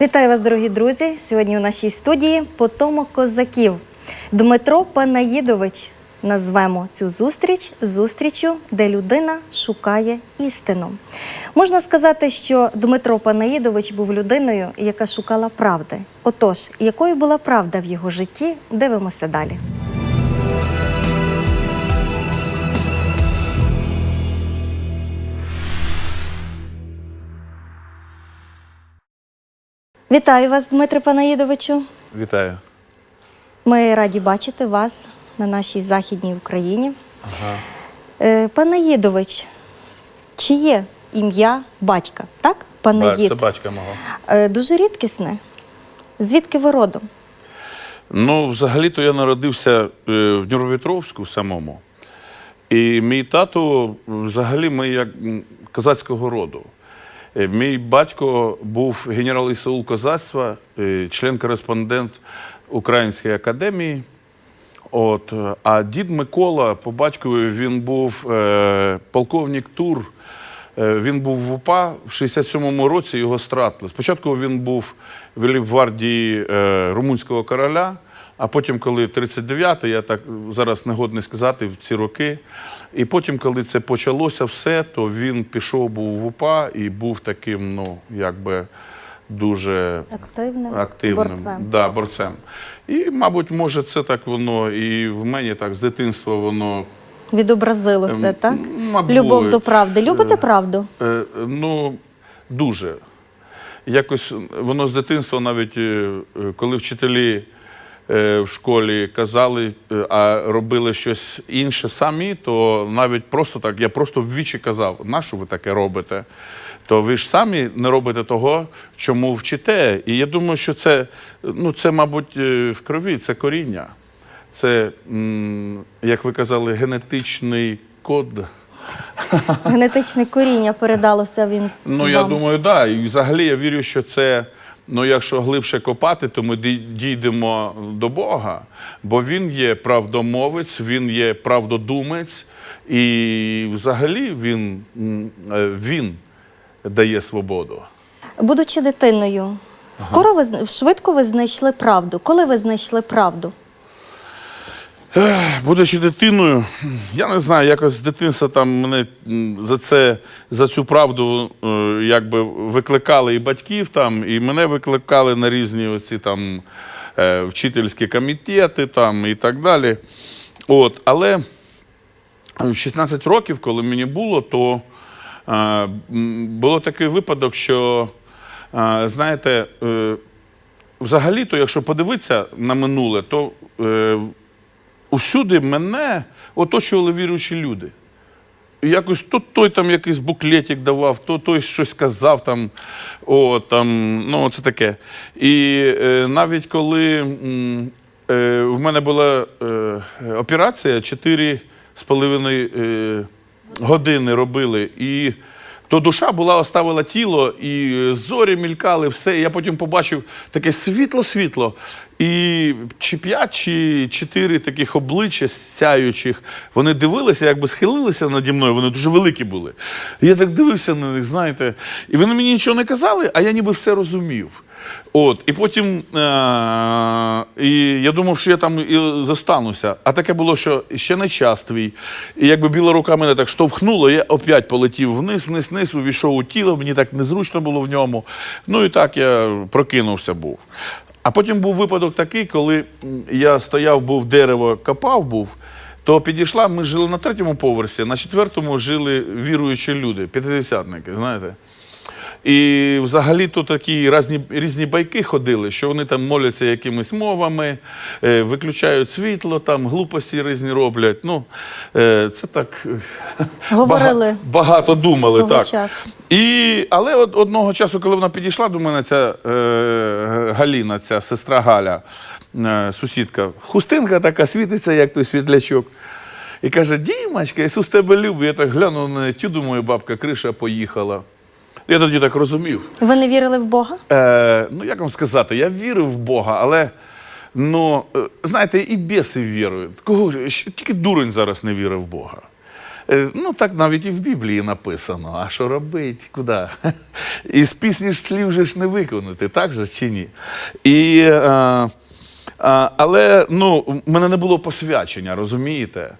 Вітаю вас, дорогі друзі! Сьогодні у нашій студії потомок козаків Дмитро Панаїдович. Назвемо цю зустріч зустрічю, де людина шукає істину. Можна сказати, що Дмитро Панаїдович був людиною, яка шукала правди. Отож, якою була правда в його житті, дивимося далі. Вітаю вас, Дмитре Панаїдовичу. Вітаю. Ми раді бачити вас на нашій західній Україні. Ага. Е, Панаїдович, чи є ім'я батька? Так? Панаїд. Це батька мого. Е, Дуже рідкісне. Звідки ви родом? Ну, взагалі-то я народився е, в Дніпропетровську самому. І мій тато, взагалі, ми як козацького роду. Е, Мій батько був генерал ІСУ козацтва, е, член-кореспондент Української академії. От, а дід Микола по батькові він був е, полковник Тур. Е, Він був в УПА в 67-му році його стратили. Спочатку він був в Ліпгвардії е, румунського короля, а потім, коли 39-й, я так зараз не годний сказати в ці роки. І потім, коли це почалося все, то він пішов був в УПА і був таким, ну, якби дуже Активним, активним борцем. Да, борцем. І, мабуть, може, це так воно і в мені так з дитинства воно. Відобразилося, Ем, так? мабуть. Любов до правди. Любите правду? Е, ну, дуже. Якось воно з дитинства, навіть е, е, коли вчителі е, в школі казали, е, а робили щось інше самі, то навіть просто так, я просто в вічі казав, на що ви таке робите? То ви ж самі не робите того, чому вчите. І я думаю, що це, ну, це мабуть, е, в крові, це коріння. Це, як ви казали, генетичний код. Генетичне коріння передалося він. Ну, я вам. думаю, так. Да. І взагалі я вірю, що це, ну, якщо глибше копати, то ми дійдемо до Бога, Бо він є правдомовець, він є правдодумець, і взагалі він, е, він дає свободу. Будучи дитиною, скоро ви швидко ви знайшли правду. Коли ви знайшли правду? Будучи дитиною, я не знаю, якось з дитинства там мене за це, за цю правду е, якби викликали і батьків там, і мене викликали на різні оці там е, вчительські комітети там і так далі. От, але в 16 років, коли мені було, то е, було такий випадок, що, е, знаєте, е, взагалі-то, якщо подивитися на минуле, то е, усюди мене оточували віруючі люди. Якось то той там якийсь буклетик давав, то той щось казав там, о, там, ну, це таке. І е, навіть коли е, в мене була е, операція, чотири з половиною е, години робили, і то душа була, оставила тіло, і е, зорі мількали, все. Я потім побачив таке світло-світло. І чи п'ять, чи чотири таких обличчя сяючих, вони дивилися, якби схилилися наді мною, вони дуже великі були. І я так дивився на них, знаєте, і вони мені нічого не казали, а я ніби все розумів. От, і потім е- і я думав, що я там і застануся. А таке було, що ще не час твій. І якби біла рука мене так штовхнула, я опять полетів вниз, вниз, вниз, увійшов у тіло, мені так незручно було в ньому. Ну і так я прокинувся був. А потім був випадок такий, коли я стояв, був дерево, копав був. То підійшла, ми жили на третьому поверсі, на четвертому жили віруючі люди, п'ятидесятники, знаєте. І взагалі то такі різні, різні байки ходили, що вони там моляться якимись мовами, е, виключають світло, там глупості різні роблять. Ну, е, це так е, Говорили бага- багато думали. того так. часу. І, але од, одного часу, коли вона підійшла до мене, ця е, Галіна, ця сестра Галя, е, сусідка, хустинка така світиться, як той світлячок. І каже: Дімочка, Ісус тебе любить. Я так глянув на неї, тю, думаю, бабка, криша поїхала. Я тоді так розумів. Ви не вірили в Бога? Е, ну, як вам сказати, я вірив в Бога, але ну, е, знаєте, і біси вірують. Кого тільки дурень зараз не вірив в Бога. Е, Ну, так навіть і в Біблії написано. А що робить? Куди? Із пісні ж слів же ж не виконати, так же чи ні? І, е, е, але ну, в мене не було посвячення, розумієте?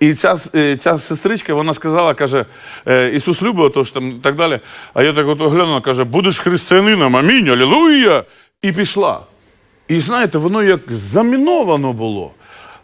І ця, е, ця сестричка, вона сказала, каже, е, Ісус любить, то ж там і так далі. А я так от оглянула, каже, будеш християнином, амінь, алілуя. І пішла. І знаєте, воно як заміновано було.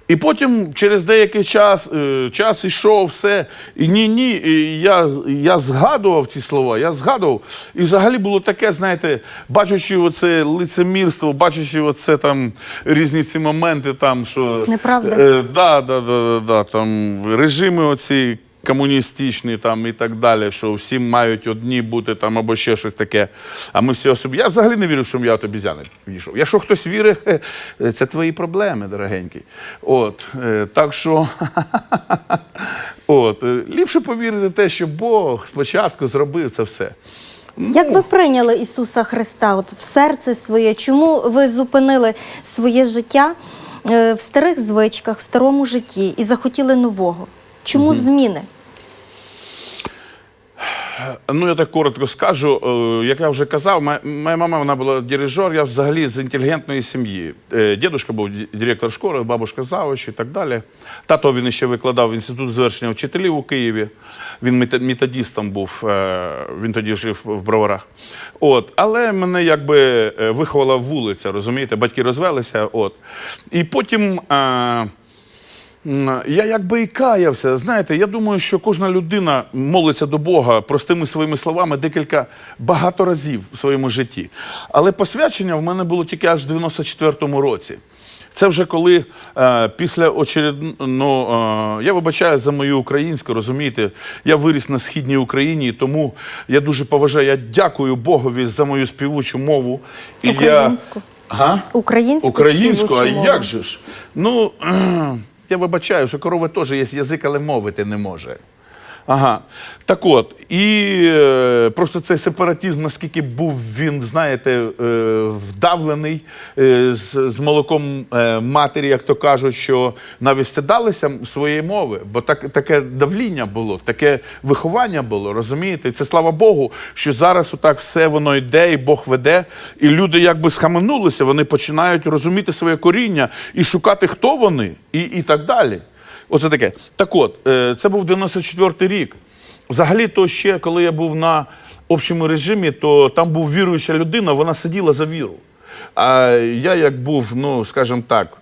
І потім через деякий час, е, час ішов, все. І ні, ні. І я, я згадував ці слова, я згадував. І взагалі було таке, знаєте, бачачи оце лицемірство, бачачи оце там різні ці моменти, там, що. Неправда. Е, да, да, да, да, да, там режими оці комуністичні там і так далі, що всі мають одні бути там або ще щось таке. А ми всі особі. Я взагалі не вірю, що я от обізяни підійшов. Якщо хтось вірить, це твої проблеми, дорогенький. От, е, так що от, е, ліпше повірити те, що Бог спочатку зробив це все. Як ви прийняли Ісуса Христа от в серце своє? Чому ви зупинили своє життя е, в старих звичках, в старому житті і захотіли нового? Чому зміни? Ну, я так коротко скажу. Е, Як я вже казав, моя, мама вона була дирижер, я взагалі з інтелігентної сім'ї. Е, Дідусь був директор школи, бабушка завуч і так далі. Тато він ще викладав в інститут звершення вчителів у Києві. Він методистом був, е, він тоді жив в Броварах. От. Але мене якби виховала вулиця, розумієте, батьки розвелися. От. І потім. Е, Я якби і каявся. Знаєте, я думаю, що кожна людина молиться до Бога простими своїми словами декілька багато разів у своєму житті. Але посвячення в мене було тільки аж в 94-му році. Це вже коли е, після очередно, е, я вибачаю за мою українську, розумієте, я виріс на східній Україні, тому я дуже поважаю. Я дякую Богові за мою співучу мову. І Українську? Я... Га? Українську, Українську, а мову. як же ж? Ну, я вибачаю, що корови теж є язик, але мовити не може. Ага. Так от, і е, просто цей сепаратизм, наскільки був він, знаєте, е, вдавлений е, з, з молоком е, матері, як то кажуть, що навіть стидалися своєї мови, бо так, таке давління було, таке виховання було, розумієте? Це слава Богу, що зараз отак все воно йде, і Бог веде, і люди якби схаменулися, вони починають розуміти своє коріння і шукати, хто вони, і, і так далі. Оце таке. Так от, е, це був 94-й рік. Взагалі, то ще коли я був на общому режимі, то там був віруюча людина, вона сиділа за віру. А я як був, ну, скажімо так,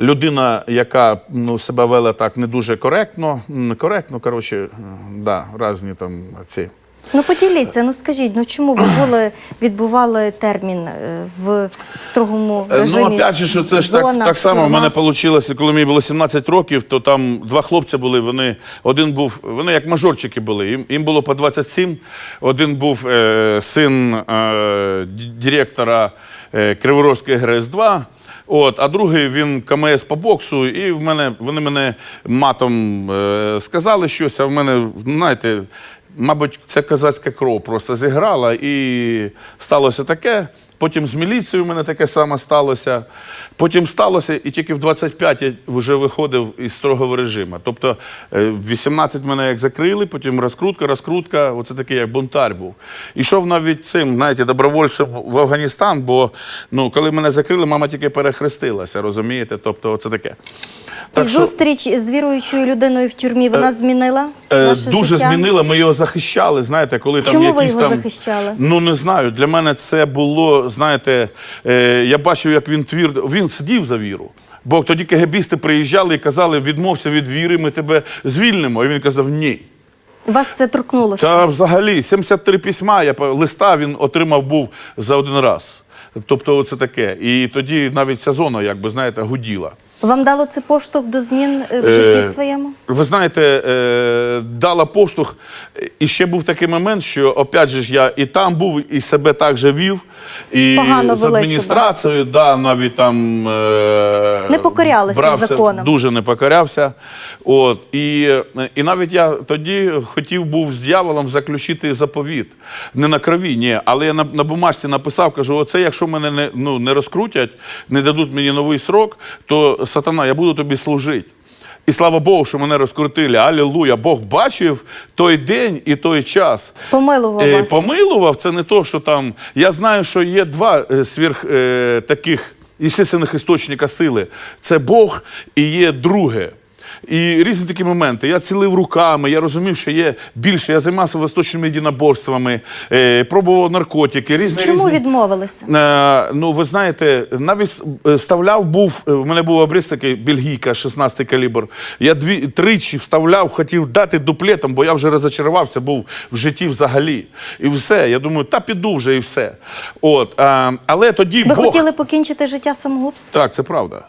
людина, яка ну, себе вела так не дуже коректно, коректно, коротше, да, різні там ці. Ну поділіться, ну скажіть, ну чому ви були, відбували термін е, в строгому Е, режимі? Ну, опять же, що це ж так, Зона, так само в мене вийшло, коли мені було 17 років, то там два хлопці були. Вони один був, вони як мажорчики були. Їм, їм було по 27. Один був е, син е, директора е, Криворізької ГРС-2. От, а другий він КМС по боксу, і в мене вони мене матом е, сказали щось, а в мене, знаєте, мабуть, ця козацька кров просто зіграла, і сталося таке. Потім з міліцією в мене таке саме сталося. Потім сталося, і тільки в 25 я вже виходив із строгого режиму. Тобто е, в 18 мене як закрили, потім розкрутка, розкрутка, оце такий як бунтар був. Ішов навіть цим, знаєте, добровольцем в Афганістан, бо ну, коли мене закрили, мама тільки перехрестилася, розумієте? Тобто, оце таке. І зустріч з віруючою людиною в тюрмі вона змінила Е, ваше Дуже життя? змінила. Ми його захищали. Знаєте, коли там Чому ви його там захищали? ну не знаю. Для мене це було. Знаєте, е, я бачив, як він твердо він сидів за віру. Бо тоді КГБісти приїжджали і казали, відмовся від віри, ми тебе звільнимо. І він казав ні. Вас це торкнулося? Та взагалі 73 письма, я листа він отримав був за один раз. Тобто, це таке. І тоді навіть ця зона, якби знаєте, гуділа. Вам дало це поштовх до змін е, в житті Е, своєму? Ви знаєте, е, дала поштовх. І ще був такий момент, що опять же ж я і там був, і себе так же вів, і Погано з адміністрацією, да, навіть там Не покорялися брався, законам. Дуже не покорявся. От, і, і навіть я тоді хотів був з дьяволом заключити заповіт. Не на крові, ні. Але я на, на бумажці написав, кажу: оце, якщо мене не, ну, не розкрутять, не дадуть мені новий срок, то сатана, я буду тобі служити. І слава Богу, що мене розкрутили. Алілуя! Бог бачив той день і той час. Помилував Е, вас. Помилував це не то, що там. Я знаю, що є два е, сверх е, таких істинних істочника сили: це Бог і є друге. І різні такі моменти. Я цілив руками, я розумів, що є більше. Я займався восточними єдиноборствами, е, пробував наркотики, різні Чому різні. відмовилися? Е, ну, ви знаєте, навіть е, вставляв був, е, в мене був обріз такий бельгійка, 16 калібр. Я дві, тричі вставляв, хотів дати дуплетом, бо я вже розочарувався, був в житті взагалі. І все. Я думаю, та піду вже і все. От, е, але тоді Ви Бог... хотіли покінчити життя самогубством? Так, це правда.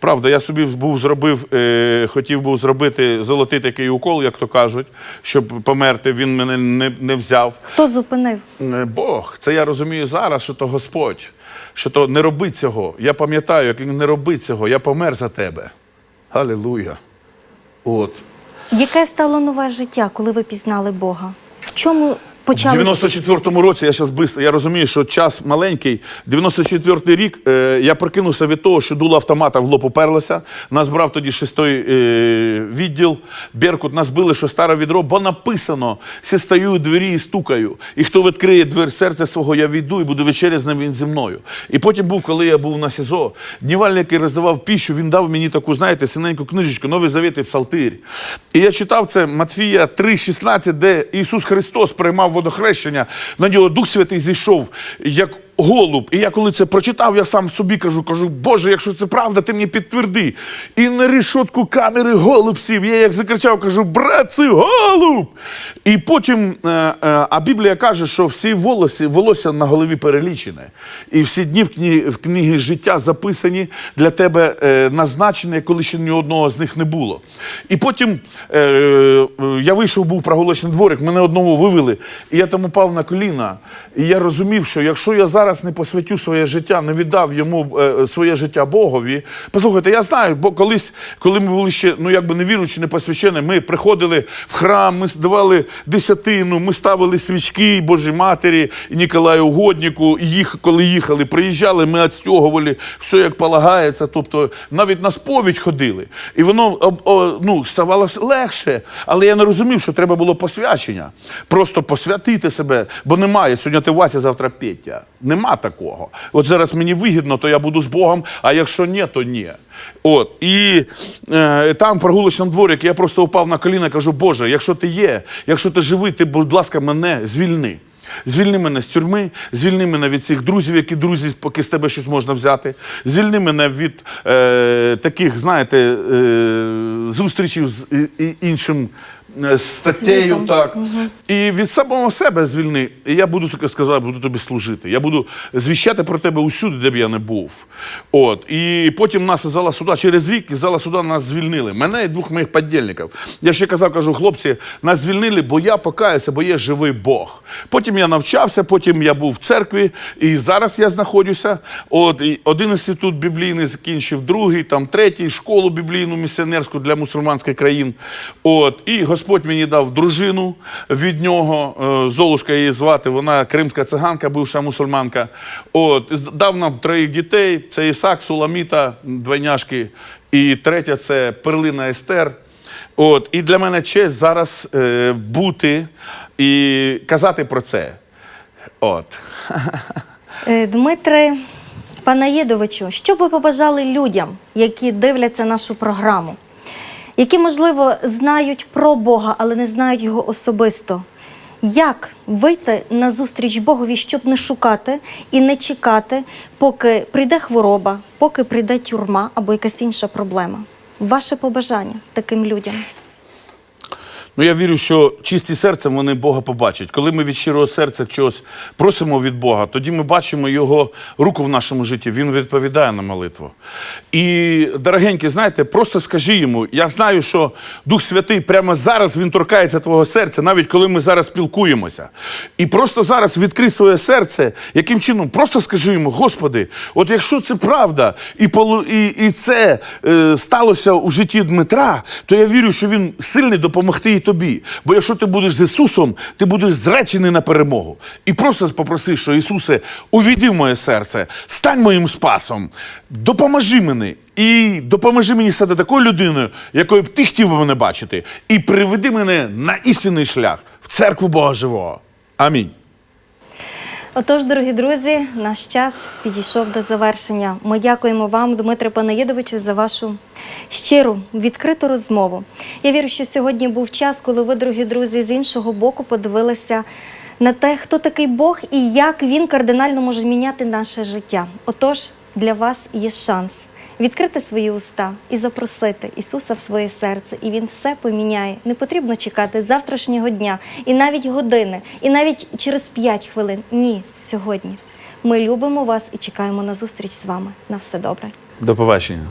Правда, я собі був зробив, е, хотів був зробити золотий такий укол, як то кажуть, щоб померти. Він мене не, не взяв. Хто зупинив? Е, Бог, це я розумію зараз, що то Господь, що то не роби цього. Я пам'ятаю, як він не робить цього, я помер за тебе. Алілуя. От. Яке стало нове життя, коли ви пізнали Бога? В чому В 94-му році я зараз бистро, я розумію, що час маленький. 94-й рік е, я прокинувся від того, що дуло автомата в лоб уперлося. Нас брав тоді шестой е, відділ. Беркут нас били, що старе відро, бо написано: «Сі стою у двері і стукаю. І хто відкриє двері серця свого, я війду і буду вечеря з ним він зі мною. І потім був, коли я був на СІЗО, днівальник, який роздавав піщу, він дав мені таку, знаєте, синеньку книжечку, Новий Завет і Псалтир. І я читав це Матфія 3,16, де Ісус Христос приймав водохрещення, на нього Дух Святий зійшов як голуб. І я коли це прочитав, я сам собі кажу, кажу, Боже, якщо це правда, ти мені підтверди. І на рішотку камери голуб сів. Я як закричав, кажу, брат, це голуб. І потім, е, е, а Біблія каже, що всі волосся, волосся на голові перелічене. І всі дні в книгі, в книгі життя записані для тебе е, назначені, коли ще ні одного з них не було. І потім я вийшов, був прогулочний дворик, мене одного вивели, і я там упав на коліна. І я розумів, що якщо я зараз не посвятю своє життя, не віддав йому е, своє життя Богові. Послухайте, я знаю, бо колись, коли ми були ще ну якби не віруючі, не посвящені, ми приходили в храм, ми давали десятину, ми ставили свічки Божій Матері і Ніколаю Угоднику. І їх, коли їхали, приїжджали, ми відстягували все як полагається. Тобто навіть на сповідь ходили. І воно об- о, ну, ставало легше. Але я не розумів, що треба було посвячення. Просто посвятити себе, бо немає. Сьогодні ти Вася, завтра Петя. Нема такого. От зараз мені вигідно, то я буду з Богом, а якщо ні, то ні. От і е, там в прогулочному дворі я просто упав на коліна, кажу, Боже, якщо ти є, якщо ти живий, ти, будь ласка, мене звільни. Звільни мене з тюрми, звільни мене від цих друзів, які друзі, поки з тебе щось можна взяти. Звільни мене від е, таких, знаєте, е, зустрічей з і- і- іншим статтею. Світом. Так. І від самого себе звільни. І я буду таке сказати, буду тобі служити. Я буду звіщати про тебе усюди, де б я не був. От. І потім нас із зала суда через рік із зала суда нас звільнили. Мене і двох моїх подільників. Я ще казав, кажу, хлопці, нас звільнили, бо я покаюся, бо є живий Бог. Потім я навчався, потім я був в церкві, і зараз я знаходжуся. От, і один інститут біблійний закінчив, другий, там третій, школу біблійну місіонерську для мусульманських країн. От, і Господь мені дав дружину від нього, е, Золушка її звати, вона кримська циганка, бивша мусульманка. От, дав нам троїх дітей: це Ісак, Суламіта, двойняшки, і третя це перлина Естер. От, і для мене честь зараз е, бути і казати про це. От. Е, Дмитре Панаєдовичу, що б ви побажали людям, які дивляться нашу програму, які, можливо, знають про Бога, але не знають його особисто? Як вийти на зустріч Богові, щоб не шукати і не чекати, поки прийде хвороба, поки прийде тюрма або якась інша проблема? Ваше побажання таким людям? Ну, я вірю, що чисті серцем вони Бога побачать. Коли ми від щирого серця чогось просимо від Бога, тоді ми бачимо Його руку в нашому житті. Він відповідає на молитву. І, дорогенькі, знаєте, просто скажи йому: я знаю, що Дух Святий прямо зараз він торкається твого серця, навіть коли ми зараз спілкуємося. І просто зараз відкрий своє серце, яким чином? Просто скажи йому, Господи, от якщо це правда, і, і, і це е, сталося у житті Дмитра, то я вірю, що він сильний допомогти тобі. Бо якщо ти будеш з Ісусом, ти будеш зречений на перемогу. І просто попроси, що Ісусе, увійди в моє серце, стань моїм спасом, допоможи мені. І допоможи мені стати такою людиною, якою б ти хотів би мене бачити, і приведи мене на істинний шлях в церкву Бога Живого. Амінь. Отож, дорогі друзі, наш час підійшов до завершення. Ми дякуємо вам, Дмитре Панаєдовичу, за вашу щиру, відкриту розмову. Я вірю, що сьогодні був час, коли ви, дорогі друзі, з іншого боку подивилися на те, хто такий Бог і як він кардинально може міняти наше життя. Отож, для вас є шанс відкрити свої уста і запросити Ісуса в своє серце, і Він все поміняє. Не потрібно чекати завтрашнього дня, і навіть години, і навіть через 5 хвилин. Ні, сьогодні. Ми любимо вас і чекаємо на зустріч з вами. На все добре. До побачення.